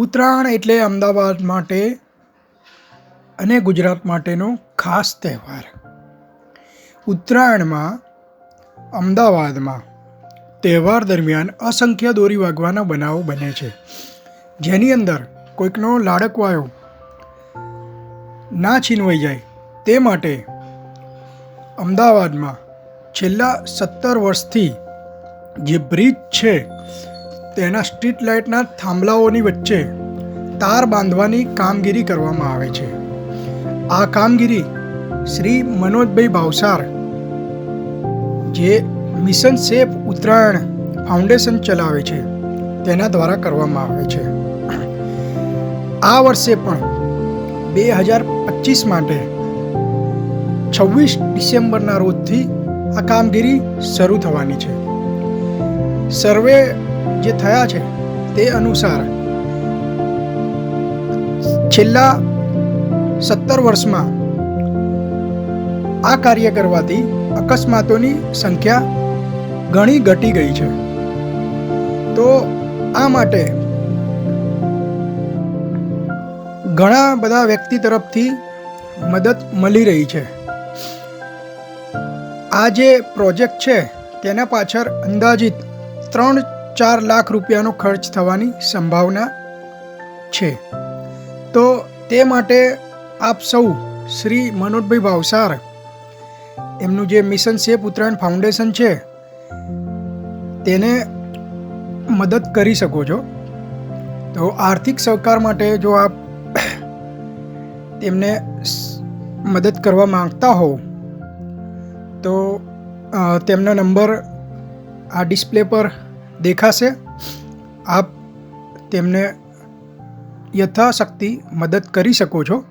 ઉત્તરાયણ એટલે અમદાવાદ માટે અને ગુજરાત માટેનો ખાસ તહેવાર. ઉત્તરાયણમાં અમદાવાદમાં તહેવાર દરમિયાન અસંખ્ય દોરી વાગવાના બનાવો બને છે. જેની અંદર કોઈકનો લાડકવાયો ના છીનવાઈ જાય તે માટે અમદાવાદમાં છેલ્લા સત્તર વર્ષથી જે બ્રિજ છે તેના સ્ટ્રીટ લાઇટના થાંભલાઓની વચ્ચે તાર બાંધવાની કામગીરી કરવામાં આવે છે. આ કામગીરી શ્રી મનોજભાઈ ભાવસાર, જે મિશન સેફ ઉત્તરાયણ ફાઉન્ડેશન ચલાવે છે, તેના દ્વારા કરવામાં આવે છે. આ વર્ષે પણ બે હજાર પચીસ માટે છવ્વીસ ડિસેમ્બરના રોજથી આ કામગીરી શરૂ થવાની છે. સર્વે જે થયા છે તે અનુસાર છેલ્લા સત્તર વર્ષમાં આ કાર્ય કરવાથી અકસ્માતોની સંખ્યા ઘણી ઘટી ગઈ છે. તો આ માટે ઘણા બધા વ્યક્તિ તરફથી મદદ મળી રહી છે. આ જે પ્રોજેક્ટ છે તેના પાછળ અંદાજિત ત્રણ ચાર લાખ રૂપિયાનો ખર્ચ થવાની સંભાવના છે. તો તે માટે આપ સૌ શ્રી મનોજભાઈ ભાવસાર, એમનું જે મિશન સેફ ઉત્તરાયણ ફાઉન્ડેશન છે, તેને મદદ કરી શકો છો. તો આર્થિક સહકાર માટે જો આપ તેમને મદદ કરવા માંગતા હો તો તેમનો નંબર આ ડિસ્પ્લે પર દેખાશે? આપ તેમને યથાશક્તિ મદદ કરી શકો છો?